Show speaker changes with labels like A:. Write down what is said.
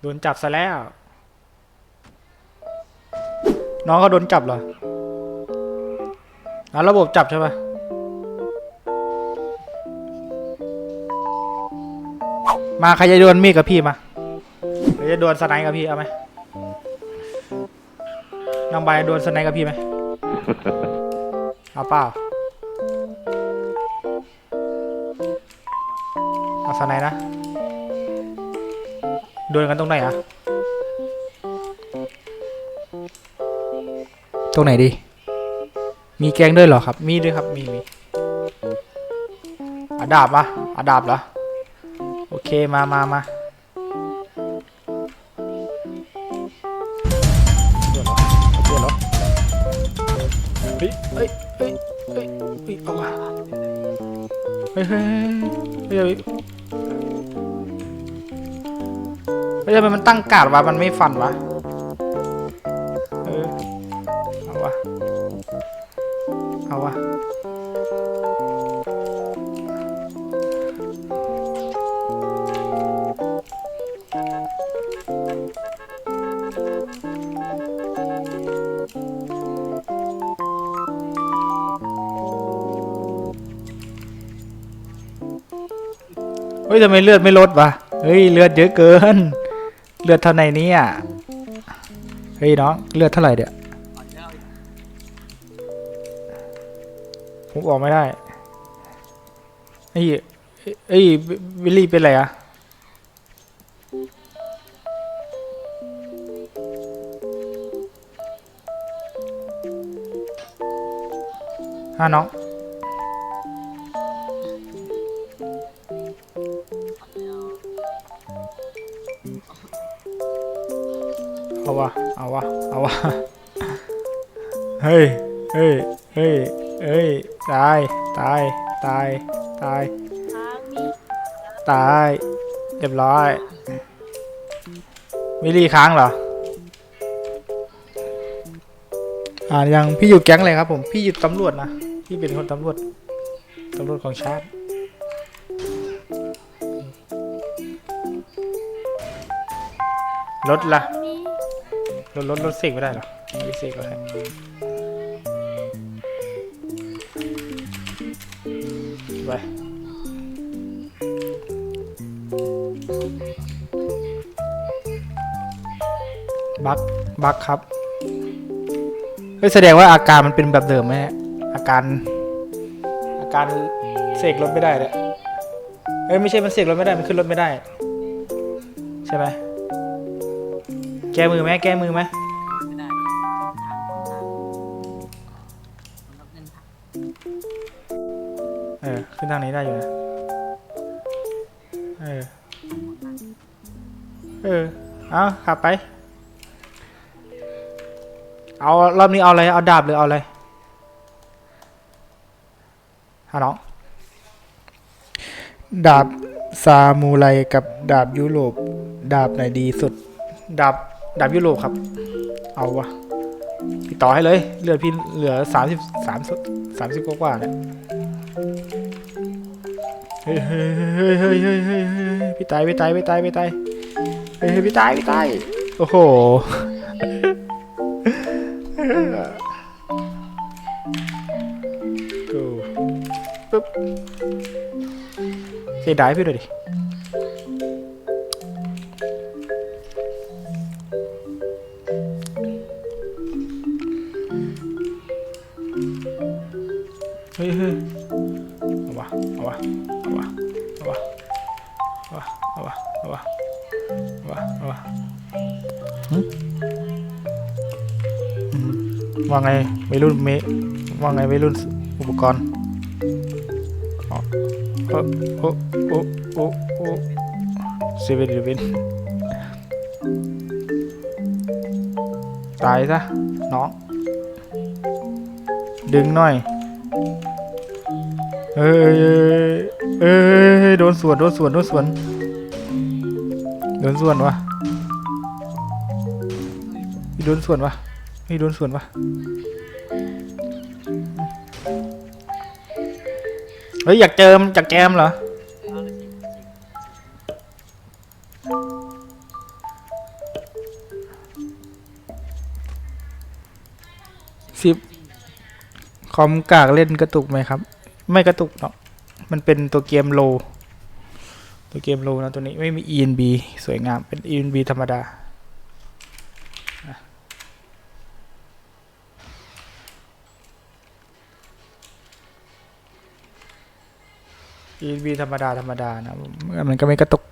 A: โดนจับซะแล้ว น้องเขาโดนจับเหรออะระบบจับใช่ปะมาใครจะดวลมีดกับพี่มาใครจะดวลสไนกับพี่เอาไหมน้องใบดวลสไนกับพี่ไหมเอาเปล่าเอาสไนนะ ดวลกันตรงไหนอะตรงไหนดี มีแกงด้วยเหรอครับ มีด้วยครับ มีมีอาดาบปะอาดาบเหรอ โอเค มามามาเดือดเหรอเดือดเหรอเฮ้ยเฮ้ยเฮ้ยเฮ้ยเฮ้ยเอาว่ะเฮ้ยเฮ้ยเฮ้ย ฮ้ยเฮ้ยทำไมมันตั้งกาดวะ มันไม่ฟันวะ เออ เอาวะ เอาวะ เฮ้ยทำไมเลือดไม่ลดวะ เฮ้ยเลือดเยอะเกิน เลือดเท่าไหร่เนี่ยเฮ้ยน้องเลือดเท่าไหร่เดี๋ยวผมออกไม่ได้ไอ้ยเอ้ยวิลลี่เป็นไรอะฮะน้อง เอาวะ เอาวะ เอาวะ เฮ้ย เฮ้ย เฮ้ย เฮ้ย ตาย ตาย ตาย ตาย ตาย เรียบร้อยวิลี่ค้างเหรอ อ่า ยัง พี่อยู่แก๊งเลยครับผม พี่อยู่ตำรวจนะ พี่เป็นคนตำรวจ ตำรวจของชาติรถล่ะ รถรถรถเสกไม่ได้หรอไม่เสกก็ให้ไปบักบักครับเฮ้ยแสดงว่าอาการมันเป็นแบบเดิมไหมฮะอาการ อาการเสกรถไม่ได้เลยเอ้ยไม่ใช่มันเสกรถไม่ได้ มันขึ้นรถไม่ได้ ใช่ไหม ก้มือไหมแก้มือไหม
B: ไม่ได้ต้องเล่นทาง
A: เออขึ้นทางนี้ได้อยู่นะเออเออเอาขับไป เอารอบนี้เอาอะไรเอาดาบหรือเอาอะไรฮะน้องดาบซามูไรกับดาบยุโรป ดาบไหนดีสุด ดาบ ดาบยุโรปครับ เอาวะพี่ต่อให้เลย เลือดพี่เหลือสามสิบสามสามสิบกว่าเนี่ยเฮ้ยเฮ้ยเฮ้ยเฮ้ยเฮ้ยเฮ้ยพี่ตายพี่ตายพี่ตายพี่ตายเฮ้ยพี่ตายพี่ตายโอ้โหกูปึ๊บเสียดายพี่ด้วยดิ ฮ้ยเฮ้ยเอาวะเอาวะเอาวะเอาวะเอาวะเอาวะเอาวะเอาวะเอาวะหึอืมว่าไงวัยรุ่นเมว่าไงวัยรุ่นอุปกรณ์อ๋อเออโอ้โอ้โอ้โอ้เซเว่นเดวินตายซะน้อง ดึงหน่อย เอ้ยเอ้ยโดนสวนโดนสวนโดนสวนโดนสวนวะโดนสวนวะไม่โดนสวนวะเฮ้ยอยากเจอมจากแกมเหรอสิบคอมกากเล่นกระตุกไหมครับ ไม่กระตุกเนาะมันเป็นตัวเกมโล ตัวเกมโลนะตัวนี้ไม่มี ENB สวยงามเป็น ENB ธรรมดาอะ ENB ธรรมดาธรรมดานะมันก็ไม่กระตุก